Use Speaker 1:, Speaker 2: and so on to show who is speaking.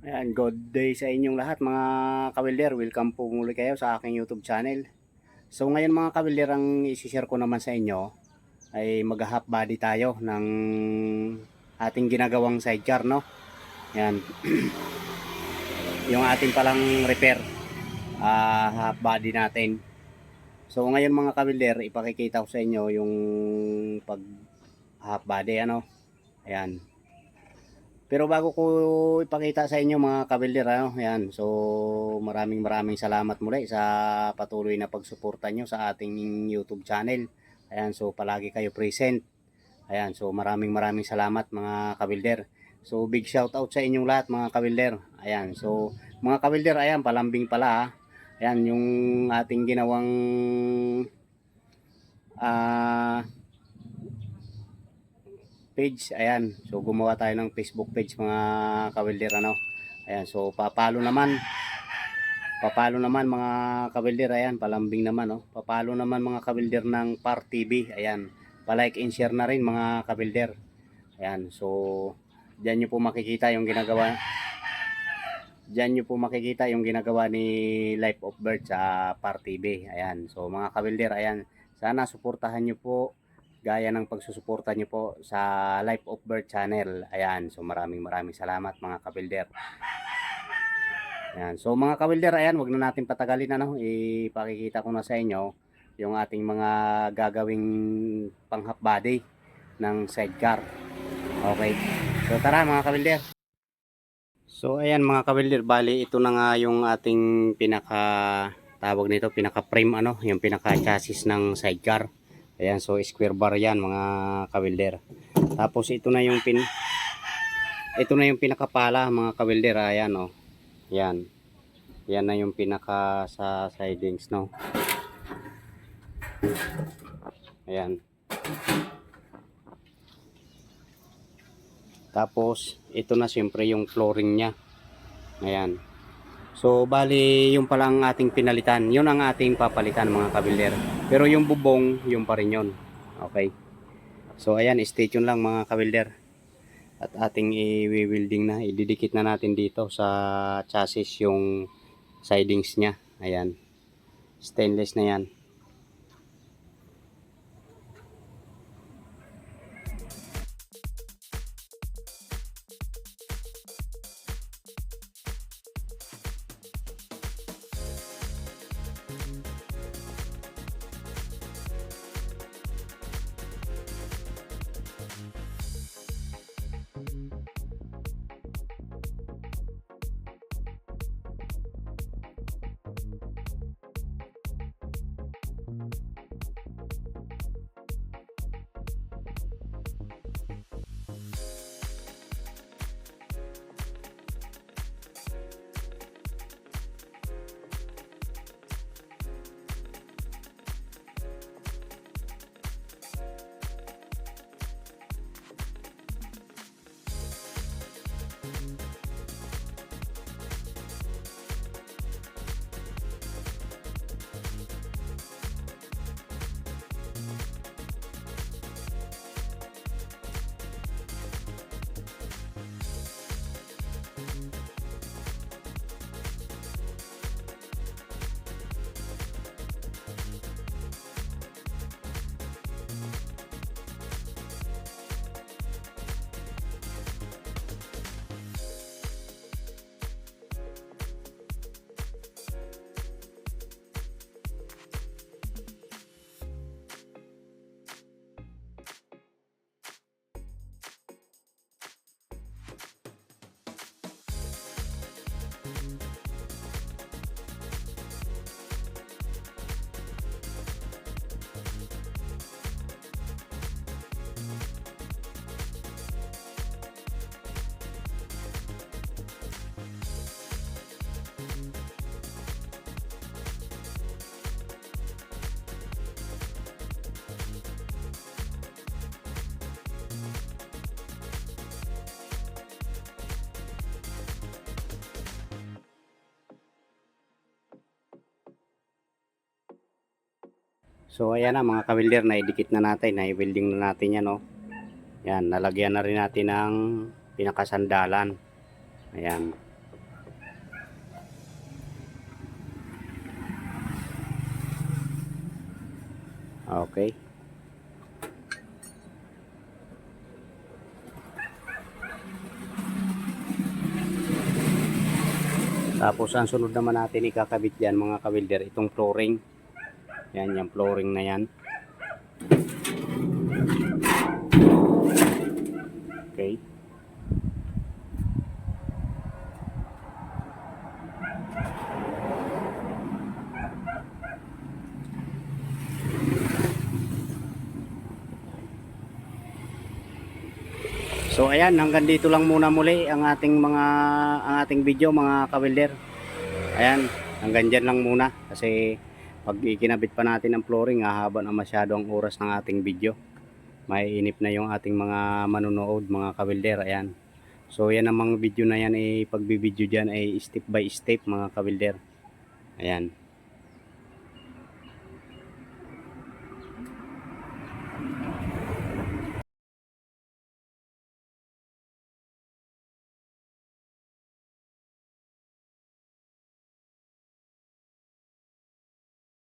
Speaker 1: Ayan, good day sa inyong lahat mga kawilder. Welcome po muli kayo sa aking YouTube channel. So ngayon mga kawilder, ang isi-share ko naman sa inyo ay mag-half body tayo ng ating ginagawang sidecar, no? Yan. Yung ating palang repair ah, half body natin. So ngayon mga kawilder, ipakikita ko sa inyo yung pag half body, ano? Ayan. Pero bago ko ipakita sa inyo mga kabilder, ano, ayan, so maraming maraming salamat muli sa patuloy na pagsuporta nyo sa ating YouTube channel. Ayan, so palagi kayo present. Ayan, so maraming maraming salamat mga kabilder. So big shout out sa inyong lahat mga kabilder. Ayan, so mga kabilder, ayan, palambing pala. ah. Ayan, yung ating ginawang ah page. Ayan. So gumawa tayo ng Facebook page mga kawilder ano. Ayan. So papalo naman. Papalo naman mga kawilder. Ayan. Palambing naman oh. Papalo naman mga kawilder ng Par TV. Ayan. Pa-like and share na rin mga kawilder. Ayan. So diyan nyo po makikita yung ginagawa Diyan nyo po makikita yung ginagawa ni Life of Bird sa Par TV. Ayan. So mga kawilder, ayan. Sana suportahan nyo po gaya ng pagsusuporta nyo po sa Life of Bird channel. Ayan, so maraming maraming salamat mga kabilder. Ayan, so mga kabilder, ayan, wag na natin patagalin ano, ipakikita ko na sa inyo yung ating mga gagawing pang half body ng sidecar. Okay. So tara mga kabilder. So ayan mga kabilder, bali ito na nga yung ating pinaka tawag nito, pinaka frame ano, yung pinaka chassis ng sidecar. Ayan, so square bar yan mga kawilder. Tapos ito na yung pin ito na yung pinakapala mga kawilder. Ayan oh. Yan. Yan na yung pinaka sa sidings no. Ayan. Tapos ito na siyempre yung flooring niya. Ayan. So bali yung pala ang ating pinalitan. Yun ang ating papalitan mga kabilder. Pero yung bubong, yung pa rin yun. Okay. So ayan, stay tuned lang mga kabilder. At ating i-welding na, ididikit na natin dito sa chassis yung sidings niya. Ayan. Stainless na yan. So ayan na mga kawilder, naidikit na natin, na i-welding na natin yan oh. no. Yan, nalagyan na rin natin ng pinakasandalan. Ayan. Okay. Tapos ang sunod naman natin ikakabit dyan mga kawilder, itong flooring. Yan, yung flooring na yan. Okay. So ayan, hanggang dito lang muna muli ang ating mga ang ating video mga kawilder. Ayan, hanggang dyan lang muna kasi pag ikinabit pa natin ang flooring, hahaba na masyado ang oras ng ating video. May inip na yung ating mga manonood, mga kawilder. Ayan. So yan ang mga video na yan ay pagbibideo dyan ay step by step mga kawilder. Ayan.